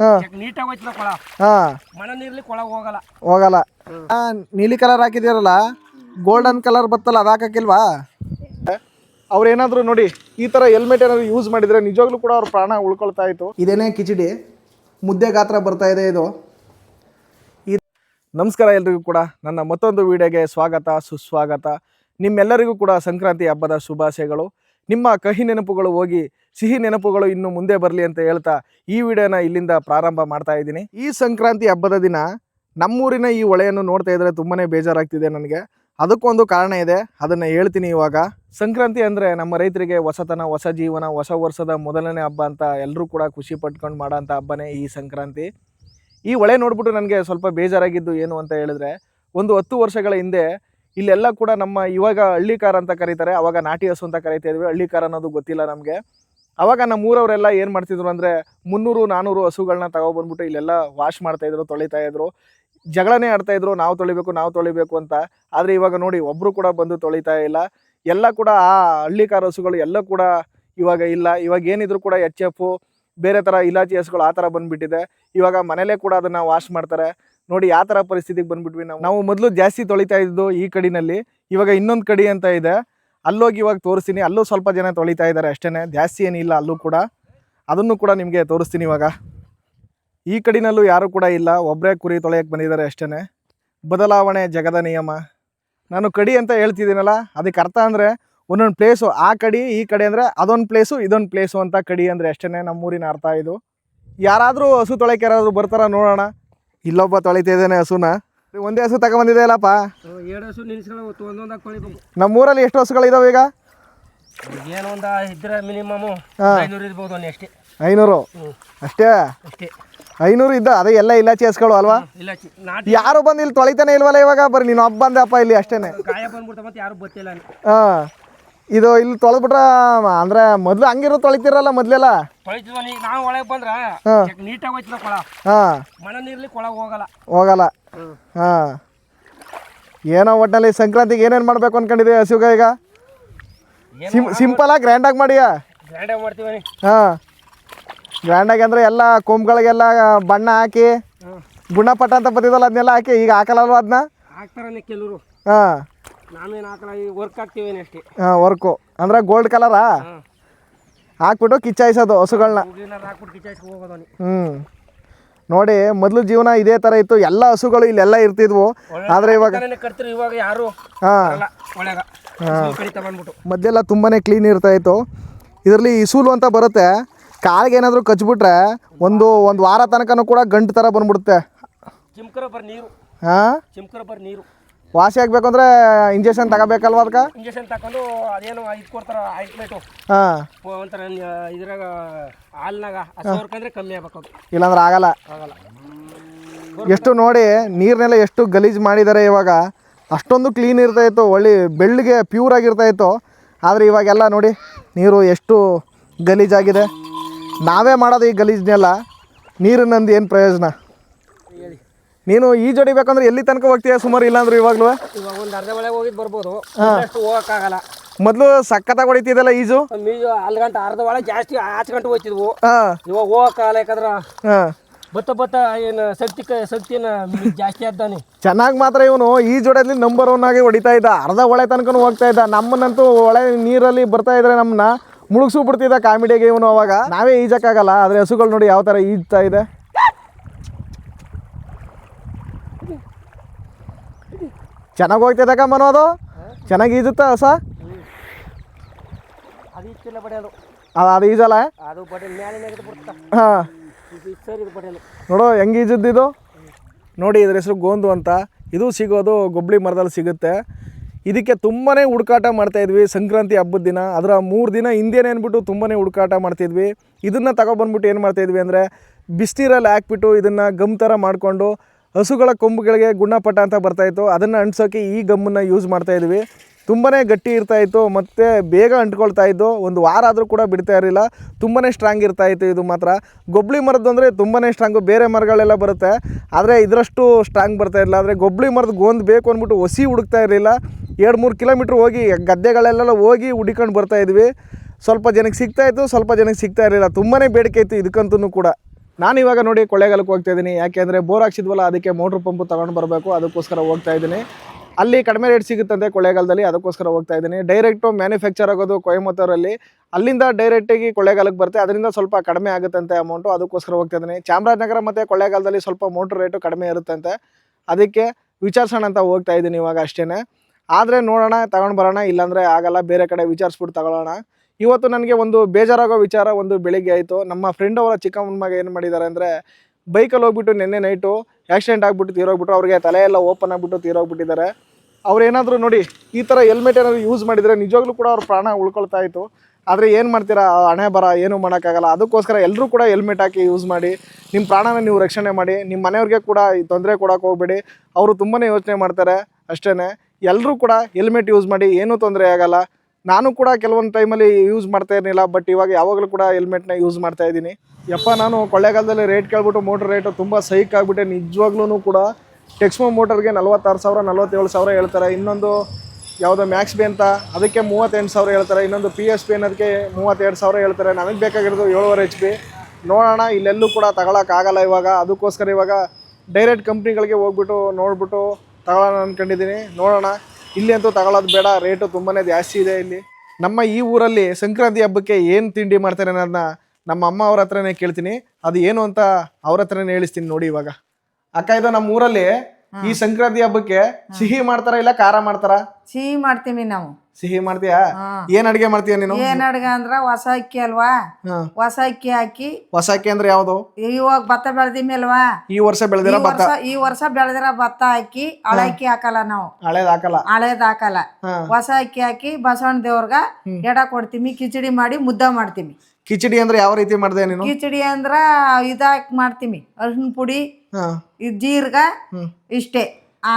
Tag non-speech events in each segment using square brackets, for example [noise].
ಹಾಂ. ನೀಟಾಗಿ ಹೋಯ್ತದ ಕೊಳ? ಹಾಂ. ಮಳೆ ನೀರ್ಲಿ ಕೊಳ ಹೋಗಲ್ಲ. ಹೋಗಲ್ಲ. ಆ, ನೀಲಿ ಕಲರ್ ಹಾಕಿದಿರಲ್ಲ ಗೋಲ್ಡನ್ ಕಲರ್ ಬತ್ತಲ್ಲ ಅದು ಹಾಕಕ್ಕಿಲ್ವಾ? ಅವ್ರೇನಾದ್ರು ನೋಡಿ ಈ ತರ ಹೆಲ್ಮೆಟ್ ಏನಾದ್ರು ಯೂಸ್ ಮಾಡಿದ್ರೆ ನಿಜವಾಗ್ಲೂ ಕೂಡ ಅವ್ರ ಪ್ರಾಣ ಉಳ್ಕೊಳ್ತಾ ಇತ್ತು. ಇದೇನೆ ಕಿಚಡಿ? ಮುದ್ದೆ ಗಾತ್ರ ಬರ್ತಾ ಇದೆ ಇದು. ನಮಸ್ಕಾರ ಎಲ್ರಿಗೂ ಕೂಡ. ನನ್ನ ಮತ್ತೊಂದು ವಿಡಿಯೋಗೆ ಸ್ವಾಗತ ಸುಸ್ವಾಗತ. ನಿಮ್ಮೆಲ್ಲರಿಗೂ ಕೂಡ ಸಂಕ್ರಾಂತಿ ಹಬ್ಬದ ಶುಭಾಶಯಗಳು. ನಿಮ್ಮ ಕಹಿ ನೆನಪುಗಳು ಹೋಗಿ, ಸಿಹಿ ನೆನಪುಗಳು ಇನ್ನು ಮುಂದೆ ಬರಲಿ ಅಂತ ಹೇಳ್ತಾ ಈ ವಿಡಿಯೋನ ಇಲ್ಲಿಂದ ಪ್ರಾರಂಭ ಮಾಡ್ತಾ ಇದ್ದೀನಿ. ಈ ಸಂಕ್ರಾಂತಿ ಹಬ್ಬದ ದಿನ ನಮ್ಮೂರಿನ ಈ ಹೊಳೆಯನ್ನು ನೋಡ್ತಾ ಇದ್ರೆ ತುಂಬಾ ಬೇಜಾರಾಗ್ತಿದೆ ನನಗೆ. ಅದಕ್ಕೊಂದು ಕಾರಣ ಇದೆ, ಅದನ್ನು ಹೇಳ್ತೀನಿ ಇವಾಗ. ಸಂಕ್ರಾಂತಿ ಅಂದರೆ ನಮ್ಮ ರೈತರಿಗೆ ಹೊಸತನ, ಹೊಸ ಜೀವನ, ಹೊಸ ವರ್ಷದ ಮೊದಲನೇ ಹಬ್ಬ ಅಂತ ಎಲ್ಲರೂ ಕೂಡ ಖುಷಿ ಪಟ್ಕೊಂಡು ಮಾಡೋಂಥ ಹಬ್ಬನೇ ಈ ಸಂಕ್ರಾಂತಿ. ಈ ಹೊಳೆ ನೋಡ್ಬಿಟ್ಟು ನನಗೆ ಸ್ವಲ್ಪ ಬೇಜಾರಾಗಿದ್ದು ಏನು ಅಂತ ಹೇಳಿದ್ರೆ, ಒಂದು ಹತ್ತು ವರ್ಷಗಳ ಹಿಂದೆ ಇಲ್ಲೆಲ್ಲ ಕೂಡ ನಮ್ಮ ಇವಾಗ ಹಳ್ಳಿಕಾರ ಅಂತ ಕರೀತಾರೆ, ಅವಾಗ ನಾಟಿ ಹಸು ಅಂತ ಕರಿತಾ ಇದ್ವಿ. ಹಳ್ಳಿಕಾರ ಅನ್ನೋದು ಗೊತ್ತಿಲ್ಲ ನಮಗೆ. ಅವಾಗ ನಮ್ಮ ಊರವರೆಲ್ಲ ಏನು ಮಾಡ್ತಿದ್ರು ಅಂದರೆ ಮುನ್ನೂರು ನಾನ್ನೂರು ಹಸುಗಳನ್ನ ತಗೊಬಂದ್ಬಿಟ್ಟು ಇಲ್ಲೆಲ್ಲ ವಾಶ್ ಮಾಡ್ತಾಯಿದ್ರು ತೊಳಿತಾ ಇದ್ರು. ಜಗಳನೇ ಆಡ್ತಾ ಇದ್ರು, ನಾವು ತೊಳಿಬೇಕು ನಾವು ತೊಳಿಬೇಕು ಅಂತ. ಆದರೆ ಇವಾಗ ನೋಡಿ ಒಬ್ಬರು ಕೂಡ ಬಂದು ತೊಳಿತಾ ಇಲ್ಲ. ಎಲ್ಲ ಕೂಡ ಆ ಹಳ್ಳಿಕಾರ ಹಸುಗಳು ಎಲ್ಲ ಕೂಡ ಇವಾಗ ಇಲ್ಲ. ಇವಾಗ ಏನಿದ್ರು ಕೂಡ ಎಚ್ ಎಫು ಬೇರೆ ಥರ ಇಲಾಚಿ ಹಸುಗಳು ಆ ಥರ ಬಂದುಬಿಟ್ಟಿದೆ. ಇವಾಗ ಮನೇಲೇ ಕೂಡ ಅದನ್ನು ವಾಶ್ ಮಾಡ್ತಾರೆ. ನೋಡಿ ಯಾವ ಥರ ಪರಿಸ್ಥಿತಿಗೆ ಬಂದ್ಬಿಟ್ವಿ ನಾವು. ನಾವು ಮೊದಲು ಜಾಸ್ತಿ ತೊಳಿತಾ ಇದ್ದು ಈ ಕಡಿನಲ್ಲಿ, ಇವಾಗ ಇನ್ನೊಂದು ಕಡಿ ಅಂತ ಇದೆ. ಅಲ್ಲೋಗಿ ಇವಾಗ ತೋರಿಸ್ತೀನಿ, ಅಲ್ಲೂ ಸ್ವಲ್ಪ ಜನ ತೊಳಿತಾ ಇದ್ದಾರೆ ಅಷ್ಟೇ ಜಾಸ್ತಿ ಏನಿಲ್ಲ, ಅಲ್ಲೂ ಕೂಡ. ಅದನ್ನು ಕೂಡ ನಿಮಗೆ ತೋರಿಸ್ತೀನಿ ಇವಾಗ. ಈ ಕಡಿನಲ್ಲೂ ಯಾರು ಕೂಡ ಇಲ್ಲ ಒಬ್ಬರೇ ಕುರಿ ತೊಳೆಯಕ್ಕೆ ಬಂದಿದ್ದಾರೆ ಅಷ್ಟೇ ಬದಲಾವಣೆ ಜಗದ ನಿಯಮ. ನಾನು ಕಡಿ ಅಂತ ಹೇಳ್ತಿದ್ದೀನಲ್ಲ, ಅದಕ್ಕೆ ಅರ್ಥ ಅಂದರೆ ಒಂದೊಂದು ಪ್ಲೇಸು ಆ ಕಡಿ, ಈ ಕಡೆ ಅಂದರೆ ಅದೊಂದು ಪ್ಲೇಸು ಇದೊಂದು ಪ್ಲೇಸು ಅಂತ ಕಡಿ ಅಂದರೆ ಅಷ್ಟೇ ನಮ್ಮೂರಿನ ಅರ್ಥ ಇದು. ಯಾರಾದರೂ ಹಸು ತೊಳೆಕೆ ಯಾರಾದರೂ ಬರ್ತಾರ ನೋಡೋಣ. ಇಲ್ಲೊಬ್ಬ ತೊಳಿತಾ ಇದ್ದಾನೆ ಹಸುನ. ಒಂದೇ ಹಸು ತಗೊಂಬಂದಿದೆ ಅಲ್ಲಪ್ಪ. ಎರಡು ಹಸು ನಿಲ್ಸ್ಕೊಂಡು ಒಂದೊಂದಾಗಿ ತೊಳಿಬೇಕು ನಮ್ಮೂರಲ್ಲಿ ಎಷ್ಟು ಹಸುಗಳಿದಾವೆ ಈಗ? ಏನೋ ಒಂದು ಇದ್ರೆ ಮಿನಿಮಮ್ ಹಾ. ಐನೂರು ಇರ್ಬೋದು ಅಷ್ಟೇ. ಐನೂರು? ಹ್ಞೂ. ಅಷ್ಟೇ? ಅಷ್ಟೇ. ಐನೂರು ಇದ್ದ ಅದೇ ಎಲ್ಲ ಇಲಾಚಿ ಹಸುಗಳು ಅಲ್ವಾ? ಯಾರು ಬಂದು ಇಲ್ಲಿ ತೊಳಿತಾನೆ ಇಲ್ವಲ್ಲ ಇವಾಗ? ಬರ್ರಿ ನೀನು ಹಬ್ಬ ಬಂದಪ್ಪ ಇಲ್ಲಿ ಅಷ್ಟೇನೆ. ಹಾ ಯಾರು ಗೊತ್ತಿಲ್ಲ ಹಾಂ. ಇದು ಇಲ್ಲಿ ತೊಳೆದ್ಬಿಟ್ರ ಅಂದ್ರೆ ಮೊದ್ಲು ಹಂಗಿರೋ ತೊಳಿತಿರಲ್ಲ ಮೊದ್ಲೆಲ್ಲ? ತೊಳಿತಿದ್ವ ನೀ ನಾವು ಒಳಗೆ ಬಂದ್ರ ಹಾ. ನೀಟಾಗಿ ಹೋಯ್ತದ ಕೊಳ. ಹಾಂ. ಮಳೆ ನೀರ್ಲಿ ಕೊಳ ಹೋಗಲ್ಲ. ಹೋಗಲ್ಲ. ಹಾಂ. ಏನೋ ಒಟ್ಟಿನಲ್ಲಿ ಸಂಕ್ರಾಂತಿಗೆ ಏನೇನು ಮಾಡ್ಬೇಕು ಅನ್ಕೊಂಡಿದೆ ಹಸಿವಾಗ ಈಗ? ಸಿಂ ಆಗಿ ಗ್ರ್ಯಾಂಡಾಗಿ ಆಗಿ ಮಾಡಿಯ? ಗ್ರ್ಯಾಂಡ್ ಹಾಂ. ಅಂದ್ರೆ ಅಂದರೆ ಎಲ್ಲ ಕೊಂಬ್ಗಳಿಗೆಲ್ಲ ಬಣ್ಣ ಹಾಕಿ ಗುಣಪಟ್ಟ ಅಂತ ಬತ್ತಿದಲ್ಲ ಅದನ್ನೆಲ್ಲ ಹಾಕಿ ಈಗ ಹಾಕಲ್ಲಲ್ವ ಅದನ್ನ? ಹಾಕ್ತಾರಲ್ಲ ಕೆಲವರು. ಹಾಂ. ನಾವೇನು ಹಾಕಲ್ಲ ಈ ವರ್ಕ್ ಹಾಕ್ತೀವಿ ಅಷ್ಟೇ. ಹಾಂ ವರ್ಕು ಅಂದ್ರೆ ಗೋಲ್ಡ್ ಕಲರಾ ಹಾಕ್ಬಿಟ್ಟು ಕಿಚ್ಚಾಯಿಸೋದು ಹಸುಗಳನ್ನ ಹ್ಮ್ ಹಾಕ್ಬಿಟ್ಟು ಕಿಚಾಯಿಸ್ಕೊ ಹೋಗೋದು ಅವ್ನಿಗೆ. ಹ್ಞೂ ನೋಡಿ ಮೊದ್ಲು ಜೀವನ ಇದೇ ಥರ ಇತ್ತು. ಎಲ್ಲ ಹಸುಗಳು ಇಲ್ಲೆಲ್ಲ ಇರ್ತಿದ್ವು. ಆದರೆ ಇವಾಗ ತಾನೇ ಕಟ್ತಿರು ಇವಾಗ ಯಾರು ಹಾಂ. ಅಲ್ಲ ಒಳಗ ಕಡಿತಾ ಬಂದ್ಬಿಟ್ಟು. ಮದ್ದೆಲ್ಲ ತುಂಬಾ ಕ್ಲೀನ್ ಇರ್ತಾ ಇತ್ತು. ಇದರಲ್ಲಿ ಇಸೂಲು ಅಂತ ಬರುತ್ತೆ. ಕಾಲಿಗೆ ಏನಾದರೂ ಕಚ್ಬಿಟ್ರೆ ಒಂದು ಒಂದು ವಾರ ತನಕನೂ ಕೂಡ ಗಂಟು ಥರ ಬಂದ್ಬಿಡುತ್ತೆ. ಚಿಮ್ಕರ ಬರ್ ನೀರು. ಹಾಂ? ಚಿಮ್ಕರ ಬರ್ ನೀರು. ವಾಸಿ ಆಗ್ಬೇಕು ಅಂದ್ರೆ ಇಂಜೆಕ್ಷನ್ ತಗೋಬೇಕಲ್ವ ಅದಕ್ಕೆ? ಇಂಜೆಕ್ಷನ್ ತಕೊಂಡು ಅದೇನು ಇದು ಕೊಡ್ತಾರ ಆಯಿಂಟ್ಮೆಂಟು ಹಾಂ. ಒಂಥರ ಇದ್ರಾಗ ಹಾಲ್ನಾಗ ಅಂದ್ರೆ ಕಮ್ಮಿ ಆಗ್ಬೇಕು ಇಲ್ಲಾಂದ್ರೆ ಆಗಲ್ಲ. ಆಗಲ್ಲ. ಎಷ್ಟು ನೋಡಿ ನೀರನ್ನೆಲ್ಲ ಎಷ್ಟು ಗಲೀಜು ಮಾಡಿದ್ದಾರೆ ಇವಾಗ ಅಷ್ಟೊಂದು ಕ್ಲೀನ್ ಇರ್ತಾ ಇತ್ತು ಒಳ್ಳೆ ಬೆಳ್ಳಿಗೆ ಪ್ಯೂರ್ ಆಗಿರ್ತಾ ಇತ್ತು. ಆದರೆ ಇವಾಗೆಲ್ಲ ನೋಡಿ ನೀರು ಎಷ್ಟು ಗಲೀಜಾಗಿದೆ. ನಾವೇ ಮಾಡೋದು ಈ ಗಲೀಜನ್ನೆಲ್ಲ ನೀರಿನಂದು ಏನು ಪ್ರಯೋಜನ? ಹೇಳಿ ಜೋಡಿ ಬೇಕಂದ್ರೆ ಎಲ್ಲಿ ತನಕ ಹೋಗ್ತೀಯ? ಸುಮಾರು ಇಲ್ಲಾಂದ್ರೆ ಇವಾಗ್ಲೂ? ಇವಾಗ ಒಂದು ಅರ್ಧ ಒಳಗೆ ಹೋಗಿ ಬರ್ಬೋದು. ಅಷ್ಟು ಹೋಗೋಕ್ಕಾಗಲ್ಲ. ಮೊದಲು ಸಖತ್ತಾಗಿ ಹೊಡಿತಿದ್ದಲ್ಲ ಈಜು? ಮೀಜು ಅಲ್ಲಿ ಗಂಟೆ ಅರ್ಧ ಒಳಗೆ ಜಾಸ್ತಿ ಆಚೆ ಗಂಟೆ ಹೋಗ್ತಿದ್ವು ಇವಾಗ ಹೋಗಕ್ಕಾಗಲ್ಲ ಯಾಕಂದ್ರೆ ಹಾಂ. ಬತ್ತ ಬತ್ತ ಏನು ಶಕ್ತಿ ಶಕ್ತಿನ ಜಾಸ್ತಿ ಆದ್ದಾನೆ ಚೆನ್ನಾಗಿ ಮಾತ್ರ ಇವನು ಈ ಜೋಡಲ್ಲಿ ನಂಬರ್ ಒನ್ ಆಗಿ ಹೊಡಿತಾ ಇದ್ದ. ಅರ್ಧ ಹೊಳೆ ತನಕ ಹೋಗ್ತಾ ಇದ್ದ. ನಮ್ಮನ್ನಂತೂ ಹೊಳೆ ನೀರಲ್ಲಿ ಬರ್ತಾ ಇದ್ರೆ ನಮ್ಮನ್ನ ಮುಳುಗ್ಸು ಬಿಡ್ತಿದ್ದ ಕಾಮಿಡಿಗೆ ಇವನು ಅವಾಗ. ನಾವೇ ಈಜಕ್ಕಾಗಲ್ಲ ಆದರೆ ಹಸುಗಳು ನೋಡಿ ಯಾವ ಥರ ಈಜ್ತಾ ಇದೆ. ಚೆನ್ನಾಗಿ ಹೋಗ್ತಾ ಇದ್ದಾಗ ಚೆನ್ನಾಗಿ ಈಜುತ್ತಾ ಹಸ? ಅದು ಬಡಿಯೋದು ಅದು. ಅದು ಈಜಲ್ಲ? ಅದು ಬಡಿ ಮೇಲೆ ನೆಗೆದು ಬಿಡ್ತಾ ಹಾಂ. ಇದು ಸರಿ ಇದು ಬಡಿಯೋದು ನೋಡು ಹೆಂಗೆ ಈಜುದ್ದಿದು ನೋಡಿ ಇದ್ರ ಹೆಸರು ಗೋಂದು ಅಂತ. ಇದು ಸಿಗೋದು ಗೊಬ್ಬಳಿ ಮರದಲ್ಲಿ ಸಿಗುತ್ತೆ. ಇದಕ್ಕೆ ತುಂಬಾ ಹುಡುಕಾಟ ಮಾಡ್ತಾಯಿದ್ವಿ ಸಂಕ್ರಾಂತಿ ಹಬ್ಬದ ದಿನ. ಅದರ ಮೂರು ದಿನ ಹಿಂದೆನೇ ಅಂದ್ಬಿಟ್ಟು ತುಂಬಾ ಹುಡುಕಾಟ ಮಾಡ್ತಿದ್ವಿ ಇದನ್ನು ತಗೊಬಂದ್ಬಿಟ್ಟು ಏನು ಮಾಡ್ತಾಯಿದ್ವಿ ಅಂದರೆ ಬಿಸಿನೀರಲ್ಲಿ ಹಾಕ್ಬಿಟ್ಟು ಇದನ್ನು ಗಮ್ ಥರ ಮಾಡಿಕೊಂಡು ಹಸುಗಳ ಕೊಂಬುಗಳಿಗೆ ಗುಣಪಟ್ಟ ಅಂತ ಬರ್ತಾಯಿತ್ತು ಅದನ್ನು ಅಂಟಿಸೋಕ್ಕೆ ಈ ಗಮ್ಮನ್ನು ಯೂಸ್ ಮಾಡ್ತಾಯಿದ್ವಿ ತುಂಬಾ ಗಟ್ಟಿ ಇರ್ತಾ ಇತ್ತು. ಮತ್ತು ಬೇಗ ಅಂಟ್ಕೊಳ್ತಾ ಇದ್ದು. ಒಂದು ವಾರ ಆದರೂ ಕೂಡ ಬಿಡ್ತಾ ಇರಲಿಲ್ಲ. ತುಂಬಾ ಸ್ಟ್ರಾಂಗ್ ಇರ್ತಾ ಇತ್ತು ಇದು ಮಾತ್ರ. ಗೊಬ್ಳಿ ಮರದ್ದು ಅಂದರೆ ತುಂಬಾ ಸ್ಟ್ರಾಂಗು ಬೇರೆ ಮರಗಳೆಲ್ಲ ಬರುತ್ತೆ. ಆದರೆ ಇದರಷ್ಟು ಸ್ಟ್ರಾಂಗ್ ಬರ್ತಾ ಇರಲಿಲ್ಲ. ಆದರೆ ಗೊಬ್ಬಳಿ ಮರದ ಗೋಂದು ಬೇಕು ಅಂದ್ಬಿಟ್ಟು ಒಸಿ ಹುಡುಕ್ತಾ ಇರಲಿಲ್ಲ. ಎರಡು ಮೂರು ಕಿಲೋಮೀಟ್ರ್ ಹೋಗಿ ಗದ್ದೆಗಳೆಲ್ಲ ಹೋಗಿ ಹುಡಿಕೊಂಡು ಬರ್ತಾ ಇದ್ವಿ. ಸ್ವಲ್ಪ ಜನಕ್ಕೆ ಸಿಗ್ತಾ ಇತ್ತು. ಸ್ವಲ್ಪ ಜನಕ್ಕೆ ಸಿಗ್ತಾ ಇರಲಿಲ್ಲ. ತುಂಬಾ ಬೇಡಿಕೆ ಇತ್ತು ಇದಕ್ಕಂತೂ ಕೂಡ. ನಾನು ಇವಾಗ ನೋಡಿ ಕೊಳ್ಳೇಗಾಲಕ್ಕೆ ಹೋಗ್ತಾ ಇದ್ದೀನಿ. ಯಾಕೆಂದರೆ ಬೋರ್ ಹಾಕ್ಸಿದ್ವಲ್ಲ, ಅದಕ್ಕೆ ಮೋಟ್ರ್ ಪಂಪು ತಗೊಂಡು ಬರಬೇಕು. ಅದಕ್ಕೋಸ್ಕರ ಹೋಗ್ತಾ ಇದ್ದೀನಿ. ಅಲ್ಲಿ ಕಡಿಮೆ ರೇಟ್ ಸಿಗುತ್ತಂತೆ ಕೊಳ್ಳೇಗಾಲದಲ್ಲಿ, ಅದಕ್ಕೋಸ್ಕರ ಹೋಗ್ತಾ ಇದ್ದೀನಿ. ಡೈರೆಕ್ಟು ಮ್ಯಾನುಫ್ಯಾಕ್ಚರ್ ಆಗೋದು ಕೊಯಮತ್ತೂರಲ್ಲಿ. ಅಲ್ಲಿಂದ ಡೈರೆಕ್ಟಾಗಿ ಕೊಳ್ಳೇಗಾಲಕ್ಕೆ ಬರುತ್ತೆ. ಅದರಿಂದ ಸ್ವಲ್ಪ ಕಡಿಮೆ ಆಗುತ್ತಂತೆ ಅಮೌಂಟು ಅದಕ್ಕೋಸ್ಕರ ಹೋಗ್ತಾ ಇದ್ದೀನಿ. ಚಾಮರಾಜನಗರ ಮತ್ತು ಕೊಳ್ಳೇಗಾಲದಲ್ಲಿ ಸ್ವಲ್ಪ ಮೋಟ್ರ್ ರೇಟು ಕಡಿಮೆ ಇರುತ್ತಂತೆ. ಅದಕ್ಕೆ ವಿಚಾರಿಸೋಣ ಅಂತ ಹೋಗ್ತಾ ಇದ್ದೀನಿ ಇವಾಗ ಅಷ್ಟೇ ಆದರೆ ನೋಡೋಣ, ತಗೊಂಡು ಬರೋಣ. ಇಲ್ಲಾಂದರೆ ಆಗಲ್ಲ. ಬೇರೆ ಕಡೆ ವಿಚಾರಿಸ್ಬಿಟ್ಟು ತಗೊಳ್ಳೋಣ. ಇವತ್ತು ನನಗೆ ಒಂದು ಬೇಜಾರಾಗೋ ವಿಚಾರ ಒಂದು ಬೆಳಿಗ್ಗೆ ಆಯಿತು. ನಮ್ಮ ಫ್ರೆಂಡ್ ಅವರ ಚಿಕ್ಕಮ್ಮನ ಮಗ ಏನು ಮಾಡಿದ್ದಾರೆ ಅಂದರೆ ಬೈಕಲ್ಲಿ ಹೋಗ್ಬಿಟ್ಟು ನಿನ್ನೆ ನೈಟು ಆ್ಯಕ್ಸಿಡೆಂಟ್ ಆಗಿಬಿಟ್ಟು ತೀರೋಗ್ಬಿಟ್ಟು ಅವ್ರಿಗೆ ತಲೆ ಎಲ್ಲ ಓಪನ್ ಆಗಿಬಿಟ್ಟು ತೀರೋಗ್ಬಿಟ್ಟಿದ್ದಾರೆ. ಅವರೇನಾದರೂ ನೋಡಿ, ಈ ಥರ ಹೆಲ್ಮೆಟ್ ಏನಾದರೂ ಯೂಸ್ ಮಾಡಿದರೆ ನಿಜವಾಗ್ಲೂ ಕೂಡ ಅವ್ರ ಪ್ರಾಣ ಉಳ್ಕೊಳ್ತಾ ಇತ್ತು. ಆದರೆ ಏನು ಮಾಡ್ತೀರಾ? ಹಣೆ ಬರ ಏನು ಮಾಡೋಕ್ಕಾಗಲ್ಲ. ಅದಕ್ಕೋಸ್ಕರ ಎಲ್ಲರೂ ಕೂಡ ಹೆಲ್ಮೆಟ್ ಹಾಕಿ ಯೂಸ್ ಮಾಡಿ ನಿಮ್ಮ ಪ್ರಾಣನ ನೀವು ರಕ್ಷಣೆ ಮಾಡಿ ನಿಮ್ಮ ಮನೆಯವ್ರಿಗೆ ಕೂಡ ಈ ತೊಂದರೆ ಕೊಡೋಕೆ ಹೋಗ್ಬೇಡಿ. ಅವರು ತುಂಬಾ ಯೋಚನೆ ಮಾಡ್ತಾರೆ ಅಷ್ಟೇ ಎಲ್ಲರೂ ಕೂಡ ಹೆಲ್ಮೆಟ್ ಯೂಸ್ ಮಾಡಿ, ಏನೂ ತೊಂದರೆ ಆಗಲ್ಲ. ನಾನು ಕೂಡ ಕೆಲವೊಂದು ಟೈಮಲ್ಲಿ ಯೂಸ್ ಮಾಡ್ತಾ ಇರಲಿಲ್ಲ ಬಟ್ ಇವಾಗ ಯಾವಾಗಲೂ ಕೂಡ ಹೆಲ್ಮೆಟ್ನ ಯೂಸ್ ಮಾಡ್ತಾ ಇದ್ದೀನಿ. ಯಪ್ಪ, ನಾನು ಕೊಳ್ಳೇಗಾಲದಲ್ಲಿ ರೇಟ್ ಕೇಳ್ಬಿಟ್ಟು ಮೋಟ್ರ್ ರೇಟು ತುಂಬ ಸೈಕ್ ಆಗಿಬಿಟ್ಟೆ. ನಿಜವಾಗ್ಲೂ ಕೂಡ ಟೆಕ್ಸ್ಮೋ ಮೋಟರ್ಗೆ ನಲ್ವತ್ತಾರು ಸಾವಿರ, ನಲ್ವತ್ತೇಳು ಸಾವಿರ ಹೇಳ್ತಾರೆ. ಇನ್ನೊಂದು ಯಾವುದೋ ಮ್ಯಾಕ್ಸ್ ಬಿ ಅಂತ, ಅದಕ್ಕೆ ಮೂವತ್ತೆಂಟು ಸಾವಿರ ಹೇಳ್ತಾರೆ. ಇನ್ನೊಂದು ಪಿ ಎಸ್ ಪಿ ಅನ್ನೋದಕ್ಕೆ ಮೂವತ್ತೆರಡು ಸಾವಿರ ಹೇಳ್ತಾರೆ. ನನಗೆ ಬೇಕಾಗಿರೋದು ಏಳುವರೆ ಎಚ್ ಪಿ ನೋಡೋಣ, ಇಲ್ಲೆಲ್ಲೂ ಕೂಡ ತಗೊಳಕ್ಕಾಗಲ್ಲ ಇವಾಗ. ಅದಕ್ಕೋಸ್ಕರ ಇವಾಗ ಡೈರೆಕ್ಟ್ ಕಂಪ್ನಿಗಳಿಗೆ ಹೋಗ್ಬಿಟ್ಟು ನೋಡ್ಬಿಟ್ಟು ತಗೊಳ್ಳೋಣ ಅಂದ್ಕೊಂಡಿದ್ದೀನಿ ನೋಡೋಣ. ಇಲ್ಲಿ ಅಂತೂ ತಗೊಳ್ಳೋದು ಬೇಡ ರೇಟು ತುಂಬಾ ಜಾಸ್ತಿ ಇದೆ ಇಲ್ಲಿ. ನಮ್ಮ ಈ ಊರಲ್ಲಿ ಸಂಕ್ರಾಂತಿ ಹಬ್ಬಕ್ಕೆ ಏನು ತಿಂಡಿ ಮಾಡ್ತಾರೆ ಅನ್ನೋದನ್ನ ನಮ್ಮ ಅಮ್ಮ ಅವ್ರ ಹತ್ರನೇ ಕೇಳ್ತೀನಿ. ಅದು ಏನು ಅಂತ ಅವ್ರ ಹತ್ರನೇ ಹೇಳಿಸ್ತೀನಿ ನೋಡಿ ಇವಾಗ. ಅಕ್ಕ, ಇದು ನಮ್ಮ ಊರಲ್ಲಿ ಈ ಸಂಕ್ರಾಂತಿ ಹಬ್ಬಕ್ಕೆ ಸಿಹಿ ಮಾಡ್ತಾರ ಇಲ್ಲ ಖಾರ ಮಾಡ್ತಾರ? ಸಿಹಿ ಮಾಡ್ತೀವಿ ನಾವು. ಸಿಹಿ ಮಾಡ್ತೀಯಾ. ಏನ್ ಅಡಿಗೆ ಮಾಡ್ತೀಯ ನೀನು? ಏನ್ ಅಡ್ಗೆ ಅಂದ್ರ ಹೊಸ ಅಕ್ಕಿ ಅಲ್ವಾ. ಹೊಸ ಅಕ್ಕಿ ಹಾಕಿ ಹೊಸ ಅಕ್ಕಿ ಅಂದ್ರೆ ಯಾವ್ದು? ಇವಾಗ ಭತ್ತ ಬೆಳ್ದಿಮಿ ಅಲ್ವಾ? ಈ ವರ್ಷ ಬೆಳೆದಿರ ಭತ್ತ. ಈ ವರ್ಷ ಬೆಳೆದಿರ ಭತ್ತ ಹಾಕಿ ಹಳೆ ಅಕ್ಕಿ ಹಾಕಲ್ಲ ನಾವು. ಹಳೇದ್ ಹಾಕಲ್ಲ. ಹಳೇದ್ ಹಾಕಲ್ಲ. ಹೊಸ ಅಕ್ಕಿ ಹಾಕಿ ಬಸವಣ್ಣ ದೇವ್ರಗ ಎಡ ಕೊಡ್ತೀವಿ ಕಿಚಡಿ ಮಾಡಿ ಮುದ್ದ ಮಾಡ್ತೀವಿ. ಕಿಚಡಿ ಅಂದ್ರೆ ಯಾವ ರೀತಿ ಮಾಡ್ದೆ ನೀನು? ಕಿಚಡಿ ಅಂದ್ರ ಇದಾಕ್ ಮಾಡ್ತೀವಿ ಅರ್ಶಿನ ಪುಡಿ ಇದ್ ಜೀರ್ಗ ಇಷ್ಟೇ.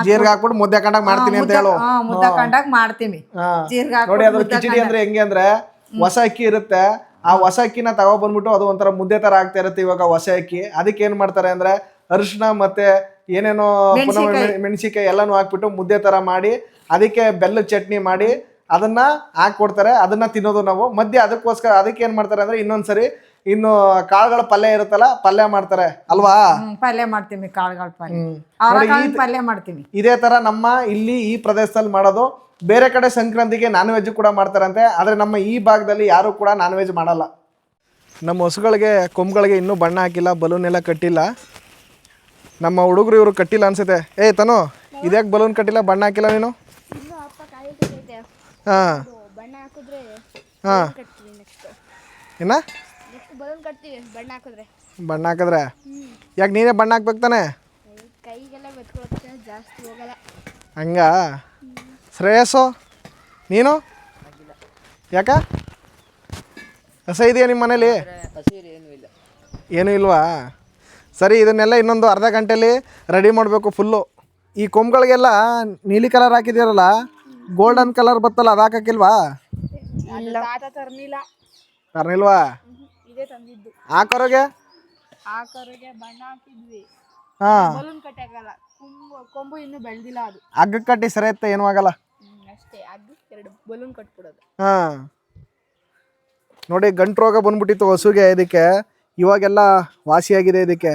ಜೀರ್ಗ ಹಾಕ್ಬಿಟ್ಟು ಮುದ್ದೆ ಕಂಡಾಗ ಮಾಡ್ತೀನಿ ಅಂತ ಹೇಳು. ಹಾ, ಮುದ್ದ ಕಂಡಾಗ ಮಾಡ್ತೀನಿ. ಜೀರ್ಗ ನೋಡಿ ಅದ್ರ ಕಿಚಡಿ ಅಂದ್ರೆ ಹೆಂಗೆ ಅಂದ್ರೆ ಹೊಸ ಅಕ್ಕಿ ಇರುತ್ತೆ. ಆ ಹೊಸ ಅಕ್ಕಿನ ತಗೋ ಬಂದ್ಬಿಟ್ಟು ಅದು ಒಂಥರ ಮುದ್ದೆ ತರ ಆಗ್ತಾ ಇರುತ್ತೆ ಇವಾಗ ಹೊಸ ಅಕ್ಕಿ. ಅದಕ್ಕೆ ಏನ್ ಮಾಡ್ತಾರೆ ಅಂದ್ರೆ ಅರಿಶಿನ ಮತ್ತೆ ಏನೇನೋ ಪುನಃ ಮೆಣಸಿಕಾಯಿ ಎಲ್ಲಾನು ಹಾಕ್ಬಿಟ್ಟು ಮುದ್ದೆ ತರ ಮಾಡಿ ಅದಕ್ಕೆ ಬೆಲ್ಲ ಚಟ್ನಿ ಮಾಡಿ ಅದನ್ನ ಹಾಕೊಡ್ತಾರೆ ಅದನ್ನ ತಿನ್ನೋದು ನಾವು. ಮಧ್ಯೆ ಅದಕ್ಕೋಸ್ಕರ ಅದಕ್ಕೆ ಏನ್ ಮಾಡ್ತಾರೆ ಅಂದ್ರೆ ಇನ್ನೊಂದ್ಸರಿ ಇನ್ನು ಕಾಳುಗಳ ಪಲ್ಯ ಇರುತ್ತಲ್ಲ ಪಲ್ಯ ಮಾಡ್ತಾರೆ ಅಲ್ವಾ? ಹ್ಮ್, ಪಲ್ಯ ಮಾಡ್ತೀವಿ ಕಾಳುಗಳ ಪಲ್ಯ. ಹ್ಮ್. ಪಲ್ಯ ಮಾಡ್ತೀವಿ ಇದೇ ತರ ನಮ್ಮ ಇಲ್ಲಿ ಈ ಪ್ರದೇಶದಲ್ಲಿ ಮಾಡೋದು. ಬೇರೆ ಕಡೆ ಸಂಕ್ರಾಂತಿಗೆ ನಾನ್ ವೆಜ್ ಕೂಡ ಮಾಡ್ತಾರಂತೆ ಆದ್ರೆ ನಮ್ಮ ಈ ಭಾಗದಲ್ಲಿ ಯಾರು ಕೂಡ ನಾನ್ ವೆಜ್ ಮಾಡಲ್ಲ. ನಮ್ಮ ಹಸುಗಳಿಗೆ ಕೊಂಬ್ಗಳಿಗೆ ಇನ್ನೂ ಬಣ್ಣ ಹಾಕಿಲ್ಲ ಬಲೂನ್ ಎಲ್ಲ ಕಟ್ಟಿಲ್ಲ. ನಮ್ಮ ಹುಡುಗರು ಇವರು ಕಟ್ಟಿಲ್ಲ ಅನ್ಸುತ್ತೆ. ಏ ತನು ಇದ್ಯಾಕೆ ಬಲೂನ್ ಕಟ್ಟಿಲ್ಲ ಬಣ್ಣ ಹಾಕಿಲ್ಲ ನೀನು? ಇನ್ನು ಅಪ್ಪ ಹಾಂ. ಬಣ್ಣ ಹಾಕಿದ್ರೆ ಹಾಂ. ಕಟ್ತೀವಿ ನೆಕ್ಸ್ಟ್ ಏನ ಬಲೂನ್ ಕಟ್ತೀವಿ ಬಣ್ಣ ಹಾಕಿದ್ರೆ. ಬಣ್ಣ ಹಾಕಿದ್ರೆ? ಯಾಕೆ ನೀನೇ ಬಣ್ಣ ಹಾಕ್ಬೇಕು ತಾನೆ? ಕೈಗೆಲ್ಲ ಬೆತ್ಕೊಳತ್ತೆ ಜಾಸ್ತಿ ಹೋಗಲ್ಲ. ಹಂಗ? ಶ್ರೇಯಸ್ಸು? ನೀನು? ಯಾಕ? ಹಸ ಇದೆಯಾ ನಿಮ್ಮ ಮನೇಲಿ? ಏನೂ ಇಲ್ವಾ? ಸರಿ ಇದನ್ನೆಲ್ಲ ಇನ್ನೊಂದು ಅರ್ಧ ಗಂಟೆಯಲ್ಲಿ ರೆಡಿ ಮಾಡಬೇಕು ಫುಲ್ಲು ಈ ಕೊಂಬುಗಳಿಗೆಲ್ಲ ನೀಲಿ ಕಲರ್ ಹಾಕಿದ್ದೀರಲ್ಲ ಗೋಲ್ಡನ್ ಕಲರ್ ಬತ್ತಲ್ಲ ಅದು ಹಾಕಕ್ಕಿಲ್ವಾ? ತರ್ನಿಲ್ವಾ? ಇದೇ ತಂದಿದ್ದು. ಹಾಕೋರೋಗೆ ಆಕರಿಗೆ ಬಣ್ಣ ಹಾಕಿದ್ವಿ. ಹಾಂ. ಬಲೂನ್ ಕಟ್ಟಾಕಲ್ಲ ಕೊಂಬು ಕೊಂಬು ಇನ್ನೂ ಬೆಳೆದಿಲ್ಲ ಅದು. ಹಗ್ಗಕ್ಕೆ ಕಟ್ಟಿ ಸರಿ ಏನೂ ಆಗಲ್ಲ? ಅಷ್ಟೇ ಅದು ಎರಡು ಬಲೂನ್ ಕಟ್ಬಿಡೋದು. ಹಾಂ. ನೋಡಿ ಗಂಟು ರೋಗ ಬಂದ್ಬಿಟ್ಟಿತ್ತು ಹಸುಗೆ ಇದಕ್ಕೆ. ಇವಾಗೆಲ್ಲ ವಾಸಿಯಾಗಿದೆ ಇದಕ್ಕೆ.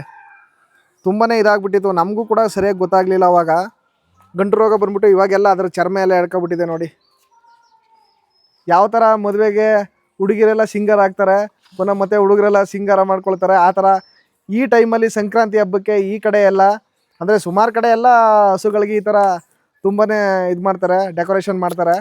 ತುಂಬಾನೇ ಇದಾಗ್ಬಿಟ್ಟಿತ್ತು ನಮಗೂ ಕೂಡ ಸರಿಯಾಗಿ ಗೊತ್ತಾಗ್ಲಿಲ್ಲ ಅವಾಗ. ಗಂಟು ರೋಗ ಬಂದ್ಬಿಟ್ಟು ಇವಾಗೆಲ್ಲ ಅದರ ಚರ್ಮ ಎಲ್ಲ ಎಳ್ಕೊಬಿಟ್ಟಿದೆ ನೋಡಿ. ಯಾವ ಥರ ಮದುವೆಗೆ ಹುಡುಗಿರೆಲ್ಲ ಸಿಂಗರ್ ಆಗ್ತಾರೆ ಪುನಃ ಮತ್ತೆ ಹುಡುಗರೆಲ್ಲ ಸಿಂಗಾರ ಮಾಡ್ಕೊಳ್ತಾರೆ. ಆ ಥರ ಈ ಟೈಮಲ್ಲಿ ಸಂಕ್ರಾಂತಿ ಹಬ್ಬಕ್ಕೆ ಈ ಕಡೆ ಎಲ್ಲ, ಅಂದರೆ ಸುಮಾರು ಕಡೆ ಎಲ್ಲ ಹಸುಗಳಿಗೆ ಈ ಥರ ತುಂಬಾ ಇದು ಮಾಡ್ತಾರೆ ಡೆಕೋರೇಷನ್ ಮಾಡ್ತಾರೆ.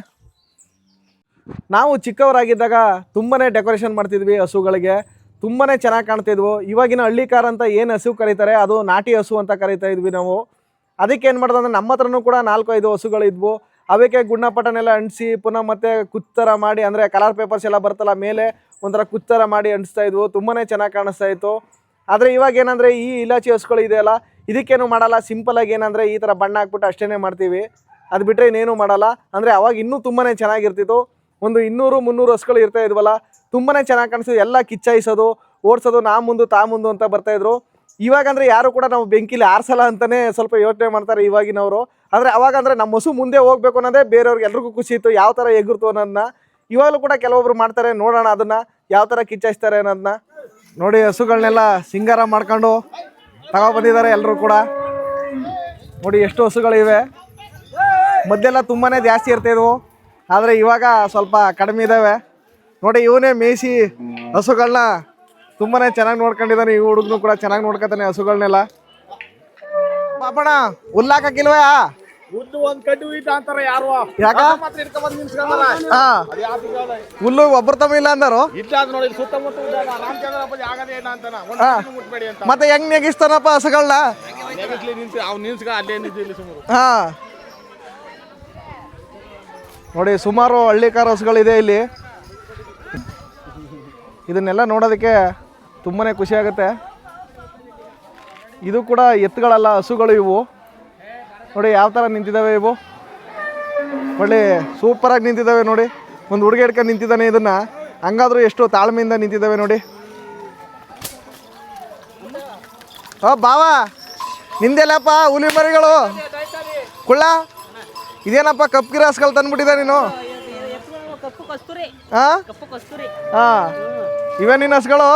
ನಾವು ಚಿಕ್ಕವರಾಗಿದ್ದಾಗ ತುಂಬಾ ಡೆಕೋರೇಷನ್ ಮಾಡ್ತಿದ್ವಿ ಹಸುಗಳಿಗೆ. ತುಂಬಾ ಚೆನ್ನಾಗಿ ಕಾಣ್ತಿದ್ವು. ಇವಾಗಿನ ಹಳ್ಳಿ ಕಾರ್ ಅಂತ ಏನು ಹಸು ಕರೀತಾರೆ, ಅದು ನಾಟಿ ಹಸು ಅಂತ ಕರೀತಾ ಇದ್ವಿ ನಾವು. ಅದಕ್ಕೆ ಏನು ಮಾಡ್ತಾರೆ ಅಂದರೆ ನಮ್ಮ ಹತ್ರನೂ ಕೂಡ ನಾಲ್ಕು ಐದು ಹಸುಗಳಿದ್ವು. ಅವಕ್ಕೆ ಗುಣ್ಣಪಟನೆಲ್ಲ ಅಂಟಿಸಿ ಪುನಃ ಮತ್ತೆ ಕುತ್ತರ ಮಾಡಿ, ಅಂದರೆ ಕಲರ್ ಪೇಪರ್ಸ್ ಎಲ್ಲ ಬರ್ತಲ್ಲ ಮೇಲೆ, ಒಂಥರ ಕುತ್ತರ ಮಾಡಿ ಅಂಟಿಸ್ತಾ ಇದ್ವು. ತುಂಬಾ ಚೆನ್ನಾಗಿ ಕಾಣಿಸ್ತಾ ಇತ್ತು. ಆದರೆ ಇವಾಗ ಏನಂದರೆ ಈ ಇಲಾಚಿ ಹಸುಗಳು ಇದೆಯಲ್ಲ, ಇದಕ್ಕೇನು ಮಾಡಲ್ಲ. ಸಿಂಪಲಾಗಿ ಏನಂದರೆ ಈ ಥರ ಬಣ್ಣ ಹಾಕ್ಬಿಟ್ಟು ಅಷ್ಟೇ ಮಾಡ್ತೀವಿ. ಅದು ಬಿಟ್ಟರೆ ಇನ್ನೇನು ಮಾಡಲ್ಲ. ಅಂದರೆ ಅವಾಗ ಇನ್ನೂ ತುಂಬಾ ಚೆನ್ನಾಗಿರ್ತಿತ್ತು. ಒಂದು ಇನ್ನೂರು, ಮುನ್ನೂರು ಹಸುಗಳು ಇರ್ತಾ ಇದ್ವಲ್ಲ ತುಂಬಾ ಚೆನ್ನಾಗಿ ಕಾಣಿಸ್ತು. ಎಲ್ಲ ಕಿಚ್ಚಾಯಿಸೋದು, ಓಡಿಸೋದು, ನಾ ಮುಂದು, ತಾ ಮುಂದು ಅಂತ ಬರ್ತಾಯಿದ್ರು ಇವಾಗ ಅಂದರೆ ಯಾರು ಕೂಡ ನಾವು ಬೆಂಕಿಲಿ ಆರಿಸಲ್ಲ ಅಂತಲೇ ಸ್ವಲ್ಪ ಯೋಚನೆ ಮಾಡ್ತಾರೆ ಇವಾಗಿನವರು. ಆದರೆ ಅವಾಗ ಅಂದರೆ ನಮ್ಮ ಹಸು ಮುಂದೆ ಹೋಗ್ಬೇಕು ಅನ್ನೋದೇ ಬೇರೆಯವ್ರಿಗೆ ಎಲ್ರಿಗೂ ಖುಷಿ ಇತ್ತು. ಯಾವ ಥರ ಎಗುರ್ತು ಅನ್ನೋದನ್ನ ಇವಾಗಲೂ ಕೂಡ ಕೆಲವೊಬ್ರು ಮಾಡ್ತಾರೆ. ನೋಡೋಣ ಅದನ್ನು. ಯಾವ ಥರ ಕಿಚ್ಚಾಯಿಸ್ತಾರೆ ಅನ್ನೋದನ್ನ. ನೋಡಿ ಹಸುಗಳನ್ನೆಲ್ಲ ಸಿಂಗಾರ ಮಾಡ್ಕೊಂಡು ತಗೊಬಂದಿದ್ದಾರೆ ಎಲ್ಲರೂ ಕೂಡ. ನೋಡಿ ಎಷ್ಟು ಹಸುಗಳಿವೆ. ಮೊದಲೆಲ್ಲ ತುಂಬಾ ಜಾಸ್ತಿ ಇರ್ತಿದ್ವು ಆದರೆ ಇವಾಗ ಸ್ವಲ್ಪ ಕಡಿಮೆ ಇದ್ದಾವೆ ನೋಡಿ ಇವನೇ ಮೇಯಿಸಿ ಹಸುಗಳನ್ನ ತುಂಬಾ ಚೆನ್ನಾಗಿ ನೋಡ್ಕೊಂಡಿದ್ದಾನೆ. ಈ ಹುಡುಗನು ಕೂಡ ಚೆನ್ನಾಗಿ ನೋಡ್ಕೊತಾನೆ ಹಸುಗಳನ್ನೆಲ್ಲ ಪಾಪಣ ಹುಲ್ಲಾಕಿಲ್ವೇ ಉದ್ದು ಒಂದ್ ಕಡ್ಡಿ ಉಯ್ತ ಅಂತಾರ ಯಾರು? ಯಾಕ? ಮಾತ್ರ ಹಿಡ್ಕೊಂಡ್ ಬಂದ್ ನಿಲ್ಸ್ಕೊಂಡಾರ ಹಾ. ಅದ್ ಯಾವ್ದು ಇದಾವೆ? ಹುಲ್ಲು ಒಬ್ಬರ ತಮ್ಮ ಇಲ್ಲ ಅಂದರು. ಇಲ್ಲ ಅದ್ ನೋಡಿ ಇಲ್ಲಿ ಸುತ್ತಮುತ್ತ ಇದ್ದಾವ. ರಾಮಚಂದ್ರ ಅಪ್ಪಾಜಿ ಆಗದೇ ಏನ ಅಂತಾನ ಒಂದ್ ಹಾ. ಕಡ್ಡಿನೂ ಮುಟ್ಬೇಡಿ ಅಂತ. ಮತ್ತೆ ಹೆಂಗ್ ನೆಗಿಸ್ತಾನಪ್ಪ ಹಸುಗಳನ್ನ ನೆಗಸ್ಲಿ ನಿಲ್ಸಿ ಅವ್ನು ನಿಲ್ಸ್ಕ ಅಲ್ಲೇ ನಿಂತು ಇಲ್ಲಿ ಸುಮಾರು. ಹಾ. ನೋಡಿ ಸುಮಾರು ಹಳ್ಳಿಕಾರ ಹಸುಗಳಿದೆ ಇಲ್ಲಿ. ಇದನ್ನೆಲ್ಲ ನೋಡೋದಕ್ಕೆ ತುಂಬಾನೇ ಖುಷಿ ಆಗುತ್ತೆ. ಇದು ಕೂಡ ಎತ್ತುಗಳಲ್ಲ ಹಸುಗಳು ಇವು. ನೋಡಿ ಯಾವ ಥರ ನಿಂತಿದ್ದಾವೆ ಇವು. ಒಳ್ಳೆ ಸೂಪರಾಗಿ ನಿಂತಿದ್ದಾವೆ ನೋಡಿ. ಒಂದು ಹುಡುಗ ಹಿಡ್ಕೊಂಡು ನಿಂತಿದ್ದಾನೆ ಇದನ್ನ. ಹಂಗಾದ್ರೂ ಎಷ್ಟು ತಾಳ್ಮೆಯಿಂದ ನಿಂತಿದ್ದಾವೆ ನೋಡಿ. ಓ ಬಾವಾ ನಿಂದೆಲ್ಲಪ್ಪ ಹುಲಿ ಮರಿಗಳು. ಕುಳ್ಳ ಇದೇನಪ್ಪ ಕಪ್ ಗಿರಾಸ್ಗಳು ತಂದ್ಬಿಟ್ಟಿದೆ ನೀನು? ಹಾ ಹಾ ಇವೇ ನಿನ್ನ ಹಸ್ಗಳು?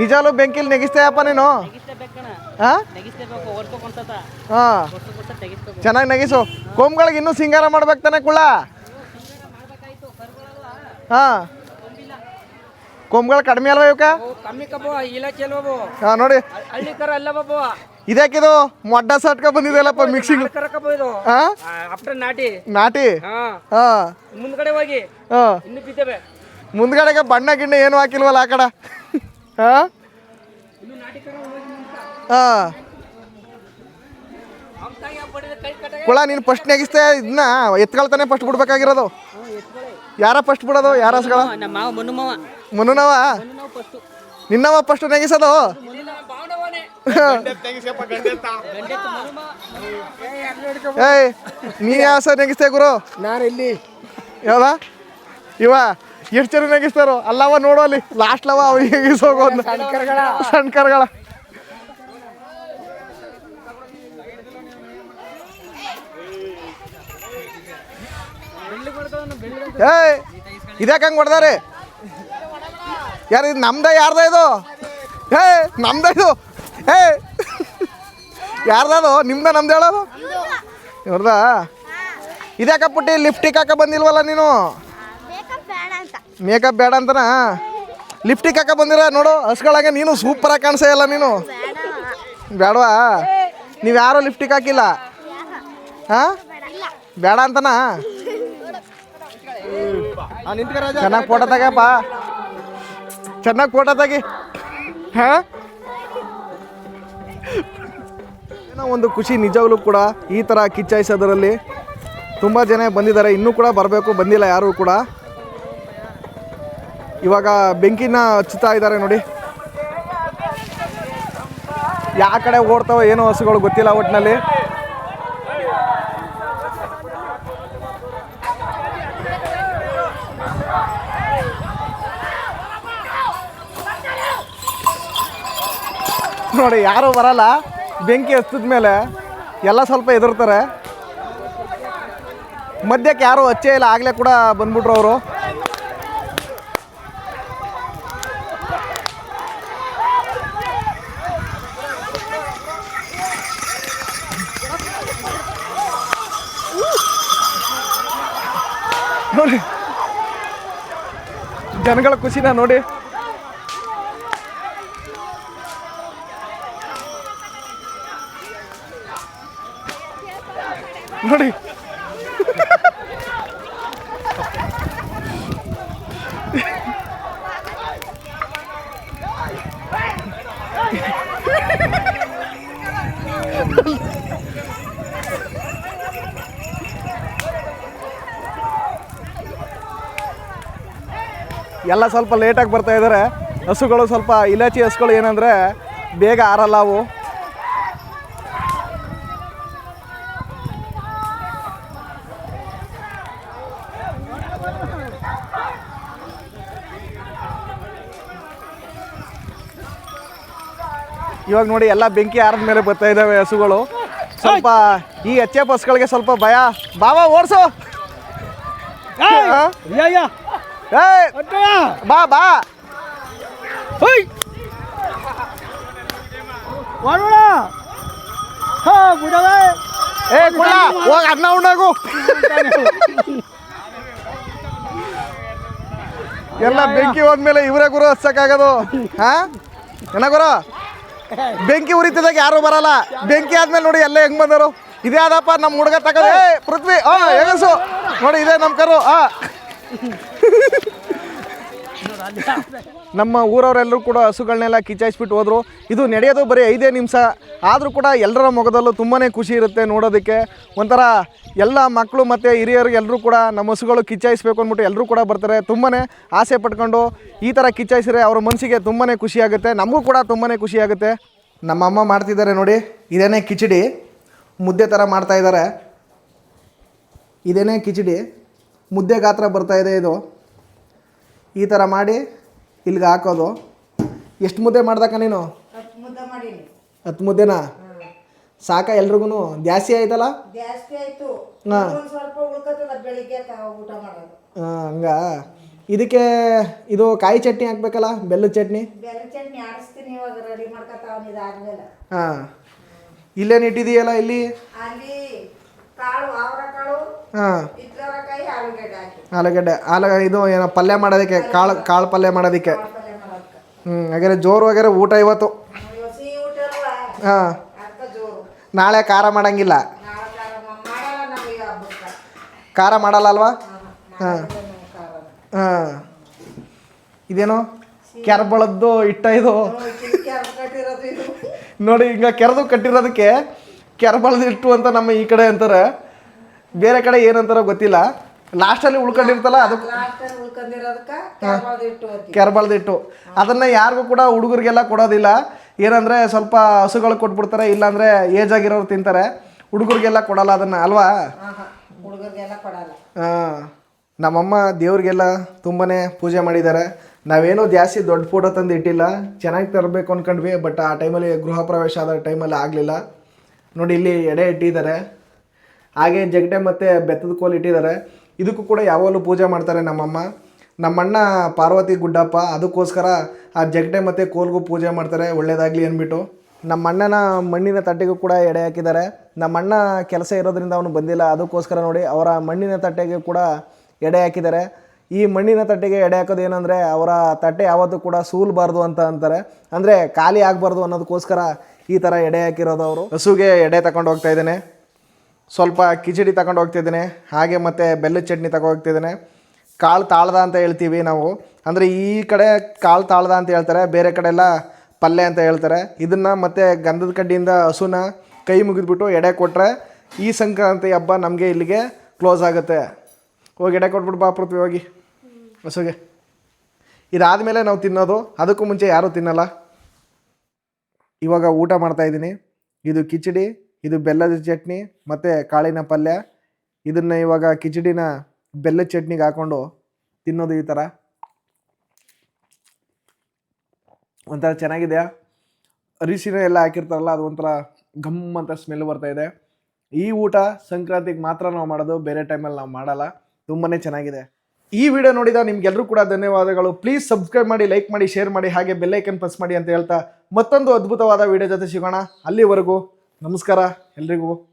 ನಿಜಾಲು ಬೆಂಕಿಲಿ ನೆಗಿಸ್ತೇಯಪ್ಪ ನೀನು? ಚೆನ್ನಾಗಿ ನೆಗಿಸು. ಕೊಂಬ್ಗಳಿಗೆ ಇನ್ನೂ ಸಿಂಗಾರ ಮಾಡ್ಬೇಕು ತಾನೆ ಕುಳ್ಳ ಹಾ ಕೊಂಬ್ಗಳು ಕಡಿಮೆ ಅಲ್ವಾ ಇವಕ್ಕೆ? ಹಾ ನೋಡಿ. ಇದ್ಯಾಕಿದು? ಮೊಡ್ಡ ಸಟ್ಕ ಬಂದಿದೆಯಲ್ಲಪ್ಪ ಮಿಕ್ಸಿಂಗ್ ನಾಟಿ. ನಾಟಿ? ಹಾ. ಮುಂದ್ಗಡೆ ಹೋಗಿ. ಹಾ ಇನ್ನು ಬಿದ್ದೇವೆ. ಮುಂದ್ಗಡೆಗೆ ಬಣ್ಣ ಗಿಣ್ಣ ಏನು ಹಾಕಿಲ್ವಲ್ಲ ಆ ಕಡೆ? ಹಾ? ಹಾ. ಕುಳ ನೀನು ಫಸ್ಟ್ ನೆಗಿಸ್ತೆ ಇದನ್ನ ಎತ್ಕೊಳ್ತಾನೆ ಫಸ್ಟ್ ಬಿಡ್ಬೇಕಾಗಿರೋದು. ಯಾರ ಫಸ್ಟ್ ಬಿಡೋದು? ಯಾರ ಹಸ್ಗಳ ನಮ್ಮ ಮಾವ ಮನು ಮಾವ ಮುನ್ನವ? ಮನು ನಾವು ಫಸ್ಟು ನಿನ್ನವ ಫಸ್ಟ್ ನೆಗಿಸೋದು? ಏಯ್ ನೀ ಯಾವ ಸರ್ ನೆಗಿಸ್ತೇ ಗುರು? ನಾನು ಇಲ್ಲಿ ಯಾವ ಇವ? ಎಷ್ಟು ಜನ ನೆಗಿಸ್ತಾರೋ? ಅಲ್ಲವ ನೋಡೋ ಅಲ್ಲಿ ಲಾಸ್ಟ್ ಲವ ಅವ್ರಿಗೆ ನೆಗಿಸೋಗೋದು ಸಣ್ಣ ಕರ್ಗಳ ಏಯ್ ಇದ್ಯಾಕೆ ಹಂಗೆ ಹೊಡೆದಾರೆ? ಯಾರು ಇದು ನಮ್ದ ಯಾರ್ದ ಇದು? ಏ ನಮ್ದ ಇದು? ಏ ಯಾರ್ದದು ನಿಮ್ದ ನಮ್ದು ಹೇಳೋದು? ಇವ್ರದ? ಇದ್ಯಾಕ ಪುಟ್ಟಿ ಲಿಫ್ಟಿಗೆ ಹಾಕ ಬಂದಿಲ್ವಲ್ಲ ನೀನು? ಮೇಕಪ್ ಬೇಡ ಅಂತನಾ? ಲಿಫ್ಟಿಗೆ ಹಾಕ ಬಂದಿರ, ನೋಡು ಹಸ್ಗಳಾಗ ನೀನು ಸೂಪರಾಗಿ ಕಾಣಿಸೇ ಇಲ್ಲ ನೀನು. ಬೇಡವಾ? ನೀವು ಯಾರು ಲಿಫ್ಟಿಗೆ ಹಾಕಿಲ್ಲ? ಹಾಂ? ಬೇಡ ಅಂತನಾ? ಚೆನ್ನಾಗಿ ಫೋಟೋ ತಗಪ್ಪ ಚೆನ್ನಾಗಿ ಫೋಟೋ ತೆಗಿ. ಹಾಂ? ಏನೋ ಒಂದು ಖುಷಿ ನಿಜವಾಗ್ಲೂ ಕೂಡ ಈ ಥರ ಕಿಚ್ಚಾಯಿಸೋದ್ರಲ್ಲಿ ತುಂಬ ಜನ ಬಂದಿದ್ದಾರೆ, ಇನ್ನೂ ಕೂಡ ಬರಬೇಕು, ಬಂದಿಲ್ಲ ಯಾರು ಕೂಡ. ಇವಾಗ ಬೆಂಕಿನ ಹಚ್ಚುತ್ತಾ ಇದ್ದಾರೆ ನೋಡಿ. ಯಾವ ಕಡೆ ಓಡ್ತಾವ ಏನೋ ಹಸುಗಳು ಗೊತ್ತಿಲ್ಲ ಒಟ್ಟಿನಲ್ಲಿ ನೋಡಿ, ಯಾರು ಬರಲ್ಲ. ಬೆಂಕಿ ಹಚ್ಚಿದ ಮೇಲೆ ಎಲ್ಲ ಸ್ವಲ್ಪ ಎದುರ್ತಾರೆ ಮಧ್ಯಕ್ಕೆ ಯಾರು ಹಚ್ಚೇ ಇಲ್ಲ, ಆಗ್ಲೇ ಕೂಡ ಬಂದ್ಬಿಟ್ರು ಅವರು. ನೋಡಿ. ಜನಗಳ ಖುಷಿನ ನೋಡಿ. ನೋಡಿ. [laughs] ಎಲ್ಲ ಸ್ವಲ್ಪ ಲೇಟಾಗಿ ಬರ್ತಾ ಇದ್ದಾರೆ ಹಸುಗಳು ಸ್ವಲ್ಪ ಇಲಾಚಿ ಹಸುಗಳು ಏನಂದರೆ ಬೇಗ ಆರಲ್ಲ ಅವು. ಇವಾಗ ನೋಡಿ ಎಲ್ಲ ಬೆಂಕಿ ಆರದ ಮೇಲೆ ಬರ್ತಾ ಇದ್ದಾವೆ ಹಸುಗಳು. ಸ್ವಲ್ಪ ಈ ಎಚ್ ಎಫ್ ಹಸುಗಳಿಗೆ ಸ್ವಲ್ಪ ಭಯ. ಬಾವಾ ಓಡಿಸು. ಏಯ್ ಬಾ ಬಾ. ಏ ಅನ್ನ ಉಣ್ಣಾಗು ಎಲ್ಲ ಬೆಂಕಿ ಹೋದ್ಮೇಲೆ ಇವರೇ ಗುರು ಹಚ್ಚಕ್ಕಾಗದು. ಹಾ? ಏನ ಗುರು? ಬೆಂಕಿ ಉರಿತಿದಾಗ ಯಾರು ಬರಲ್ಲ. ಬೆಂಕಿ ಆದ್ಮೇಲೆ ನೋಡಿ ಎಲ್ಲ ಹೆಂಗ್ ಬಂದರು. ಇದೇ ಆದಪ್ಪ ನಮ್ಮ ಹುಡುಗ ತಗೋ ಪೃಥ್ವಿ ಹಾ ಹೆಗಸು. ನೋಡಿ ಇದೇ ನಮ್ಮ ಕರು ಹಾ ನಮ್ಮ ಊರವರೆಲ್ಲರೂ ಕೂಡ ಹಸುಗಳನ್ನೆಲ್ಲ ಕಿಚಾಯಿಸ್ಬಿಟ್ಟು ಹೋದ್ರು. ಇದು ನಡೆಯೋದು ಬರೀ ಐದೇ ನಿಮಿಷ. ಆದರೂ ಕೂಡ ಎಲ್ಲರ ಮೊಗದಲ್ಲೂ ತುಂಬಾ ಖುಷಿ ಇರುತ್ತೆ ನೋಡೋದಕ್ಕೆ. ಒಂಥರ ಎಲ್ಲ ಮಕ್ಕಳು ಮತ್ತು ಹಿರಿಯರು ಎಲ್ಲರೂ ಕೂಡ ನಮ್ಮ ಹಸುಗಳು ಕಿಚ್ಚಾಯಿಸ್ಬೇಕು ಅಂದ್ಬಿಟ್ಟು ಎಲ್ಲರೂ ಕೂಡ ಬರ್ತಾರೆ. ತುಂಬಾ ಆಸೆ ಪಟ್ಕೊಂಡು ಈ ಥರ ಕಿಚ್ಚಾಯಿಸಿದ್ರೆ ಅವ್ರ ಮನಸ್ಸಿಗೆ ತುಂಬಾ ಖುಷಿಯಾಗುತ್ತೆ ನಮಗೂ ಕೂಡ ತುಂಬಾ ಖುಷಿಯಾಗುತ್ತೆ ನಮ್ಮ ಅಮ್ಮ ಮಾಡ್ತಿದ್ದಾರೆ ನೋಡಿ. ಇದೇನೇ ಕಿಚಡಿ. ಮುದ್ದೆ ಥರ ಮಾಡ್ತಾಯಿದ್ದಾರೆ ಇದೇನೇ ಕಿಚಡಿ. ಮುದ್ದೆ ಗಾತ್ರ ಬರ್ತಾ ಇದೆ ಇದು. ಈ ಥರ ಮಾಡಿ ಇಲ್ಲಿಗೆ ಹಾಕೋದು. ಎಷ್ಟು ಮುದ್ದೆ ಮಾಡ್ದಕ್ಕ ನೀನು? ಹತ್ತು ಮುದ್ದೆನಾ? ಸಾಕ ಎಲ್ರಿಗೂ ಜಾಸ್ತಿ ಆಯ್ತಲ್ಲ? ಹಾಂ. ಹಂಗ? ಇದಕ್ಕೆ ಇದು ಕಾಯಿ ಚಟ್ನಿ ಹಾಕ್ಬೇಕಲ್ಲ ಬೆಲ್ಲದ ಚಟ್ನಿ? ಹಾಂ. ಇಲ್ಲೇನು ಇಟ್ಟಿದೀಯಲ್ಲ ಇಲ್ಲಿ? ಹಾಂ. ಆಲೂಗಡ್ಡೆ ಆಲೂಗಡ್ಡೆ. ಆಲ ಇದು ಏನೋ ಪಲ್ಯ ಮಾಡೋದಕ್ಕೆ ಕಾಳು ಕಾಳು ಪಲ್ಯ ಮಾಡೋದಕ್ಕೆ. ಹ್ಞೂ ಹಾಗಾದ್ರೆ ಜೋರು ಹಾಗಾದ್ರೆ ಊಟ ಇವತ್ತು. ಹಾಂ. ನಾಳೆ ಖಾರ ಮಾಡಂಗಿಲ್ಲ. ಖಾರ ಮಾಡಲ್ಲ ಅಲ್ವಾ? ಹಾಂ ಹಾಂ. ಇದೇನು? ಕೆರಬಳದ್ದು ಇಟ್ಟ ಇದು. ನೋಡಿ ಹಿಂಗ ಕೆರೆದು ಕಟ್ಟಿರೋದಕ್ಕೆ ಕೆರಬಳದ ಇಟ್ಟು ಅಂತ ನಮ್ಮ ಈ ಕಡೆ ಅಂತಾರೆ. ಬೇರೆ ಕಡೆ ಏನಂತಾರೋ ಗೊತ್ತಿಲ್ಲ. ಲಾಸ್ಟಲ್ಲಿ ಉಳ್ಕೊಂಡಿರ್ತಲ್ಲ ಅದಕ್ಕೆ ಕೆರಬಳದಿಟ್ಟು ಅದನ್ನು ಯಾರಿಗೂ ಕೂಡ ಹುಡುಗರಿಗೆಲ್ಲ ಕೊಡೋದಿಲ್ಲ. ಏನಂದರೆ ಸ್ವಲ್ಪ ಹಸುಗಳು ಕೊಟ್ಬಿಡ್ತಾರೆ ಇಲ್ಲಾಂದರೆ ಏಜ್ ಆಗಿರೋರು ತಿಂತಾರೆ. ಹುಡುಗರಿಗೆಲ್ಲ ಕೊಡಲ್ಲ ಅದನ್ನು ಅಲ್ವಾ? ಹಾಂ ನಮ್ಮಮ್ಮ ದೇವ್ರಿಗೆಲ್ಲ ತುಂಬಾ ಪೂಜೆ ಮಾಡಿದ್ದಾರೆ. ನಾವೇನೂ ಜಾಸ್ತಿ ದೊಡ್ಡ ಫೋಟೋ ತಂದು ಇಟ್ಟಿಲ್ಲ ಚೆನ್ನಾಗಿ ತರಬೇಕು ಅಂದ್ಕೊಂಡ್ವಿ ಬಟ್ ಆ ಟೈಮಲ್ಲಿ ಗೃಹ ಪ್ರವೇಶ ಆದ ಟೈಮಲ್ಲಿ ಆಗಲಿಲ್ಲ. ನೋಡಿ ಇಲ್ಲಿ ಎಡೆ ಇಟ್ಟಿದ್ದಾರೆ ಹಾಗೆ ಜಗಡೆ ಮತ್ತು ಬೆತ್ತದ ಕೋಲು ಇಟ್ಟಿದ್ದಾರೆ. ಇದಕ್ಕೂ ಕೂಡ ಯಾವಾಗಲೂ ಪೂಜೆ ಮಾಡ್ತಾರೆ ನಮ್ಮಮ್ಮ. ನಮ್ಮಣ್ಣ ಪಾರ್ವತಿ ಗುಡ್ಡಪ್ಪ, ಅದಕ್ಕೋಸ್ಕರ ಆ ಜಗಡೆ ಮತ್ತು ಕೋಲ್ಗೂ ಪೂಜೆ ಮಾಡ್ತಾರೆ ಒಳ್ಳೆಯದಾಗಲಿ ಅಂದ್ಬಿಟ್ಟು. ನಮ್ಮ ಅಣ್ಣನ ಮಣ್ಣಿನ ತಟ್ಟೆಗೂ ಕೂಡ ಎಡೆ ಹಾಕಿದ್ದಾರೆ. ನಮ್ಮಣ್ಣ ಕೆಲಸ ಇರೋದ್ರಿಂದ ಅವನು ಬಂದಿಲ್ಲ. ಅದಕ್ಕೋಸ್ಕರ ನೋಡಿ ಅವರ ಮಣ್ಣಿನ ತಟ್ಟೆಗೆ ಕೂಡ ಎಡೆ ಹಾಕಿದ್ದಾರೆ. ಈ ಮಣ್ಣಿನ ತಟ್ಟೆಗೆ ಎಡೆ ಹಾಕೋದು ಏನಂದರೆ ಅವರ ತಟ್ಟೆ ಯಾವತ್ತೂ ಕೂಡ ಸೂಲ್ಬಾರ್ದು ಅಂತ ಅಂತಾರೆ. ಅಂದರೆ ಖಾಲಿ ಆಗಬಾರ್ದು ಅನ್ನೋದಕ್ಕೋಸ್ಕರ ಈ ಥರ ಎಡೆ ಹಾಕಿರೋದು ಅವರು. ಹಸುಗೆ ಎಡೆ ತಗೊಂಡು ಹೋಗ್ತಾ ಇದ್ದೇನೆ. ಸ್ವಲ್ಪ ಕಿಚಡಿ ತಗೊಂಡು ಹೋಗ್ತಿದ್ದೇನೆ ಹಾಗೆ ಮತ್ತು ಬೆಲ್ಲದ ಚಟ್ನಿ ಹೋಗ್ತಿದ್ದೇನೆ ಕಾಳು ತಾಳ್ದ ಅಂತ ಹೇಳ್ತೀವಿ ನಾವು. ಅಂದರೆ ಈ ಕಡೆ ಕಾಳು ತಾಳ್ದ ಅಂತ ಹೇಳ್ತಾರೆ, ಬೇರೆ ಕಡೆ ಎಲ್ಲ ಪಲ್ಯ ಅಂತ ಹೇಳ್ತಾರೆ. ಇದನ್ನು ಮತ್ತು ಗಂಧದ ಕಡ್ಡಿಯಿಂದ ಹಸುನ ಕೈ ಮುಗಿದ್ಬಿಟ್ಟು ಎಡೆ ಕೊಟ್ಟರೆ ಈ ಸಂಕ್ರಾಂತಿ ಹಬ್ಬ ನಮಗೆ ಇಲ್ಲಿಗೆ ಕ್ಲೋಸ್ ಆಗುತ್ತೆ. ಹೋಗಿ ಎಡೆ ಕೊಟ್ಬಿಟ್ಟು ಬಾ ಪೃಥ್ವಿ ಹೋಗಿ. ಹಸುಗೆ. ಇದಾದಮೇಲೆ ನಾವು ತಿನ್ನೋದು. ಅದಕ್ಕೂ ಮುಂಚೆ ಯಾರೂ ತಿನ್ನಲ್ಲ. ಇವಾಗ ಊಟ ಮಾಡ್ತಾ ಇದ್ದೀನಿ. ಇದು ಕಿಚಡಿ, ಇದು ಬೆಲ್ಲದ ಚಟ್ನಿ, ಮತ್ತು ಕಾಳಿನ ಪಲ್ಯ. ಇದನ್ನು ಇವಾಗ ಕಿಚಡಿನ ಬೆಲ್ಲದ ಚಟ್ನಿಗೆ ಹಾಕ್ಕೊಂಡು ತಿನ್ನೋದು ಈ ಥರ ಒಂಥರ ಚೆನ್ನಾಗಿದೆ ಅರಿಶಿನ ಎಲ್ಲ ಹಾಕಿರ್ತಾರಲ್ಲ, ಅದು ಒಂಥರ ಗಮ್ ಅಂತ ಸ್ಮೆಲ್ ಬರ್ತಾ ಇದೆ. ಈ ಊಟ ಸಂಕ್ರಾಂತಿಗೆ ಮಾತ್ರ ನಾವು ಮಾಡೋದು, ಬೇರೆ ಟೈಮಲ್ಲಿ ನಾವು ಮಾಡಲ್ಲ. ತುಂಬಾ ಚೆನ್ನಾಗಿದೆ. ಈ ವಿಡಿಯೋ ನೋಡಿದ ನಿಮ್ಗೆಲ್ಲರೂ ಕೂಡ ಧನ್ಯವಾದಗಳು. ಪ್ಲೀಸ್ ಸಬ್ಸ್ಕ್ರೈಬ್ ಮಾಡಿ ಲೈಕ್ ಮಾಡಿ ಶೇರ್ ಮಾಡಿ, ಹಾಗೆ ಬೆಲ್ಲೈಕನ್ ಪ್ರೆಸ್ ಮಾಡಿ ಅಂತ ಹೇಳ್ತಾ ಮತ್ತೊಂದು ಅದ್ಭುತವಾದ ವಿಡಿಯೋ ಜೊತೆ ಸಿಗೋಣ. ಅಲ್ಲಿವರೆಗೂ ನಮಸ್ಕಾರ. ಎಲ್ರಿಗೂ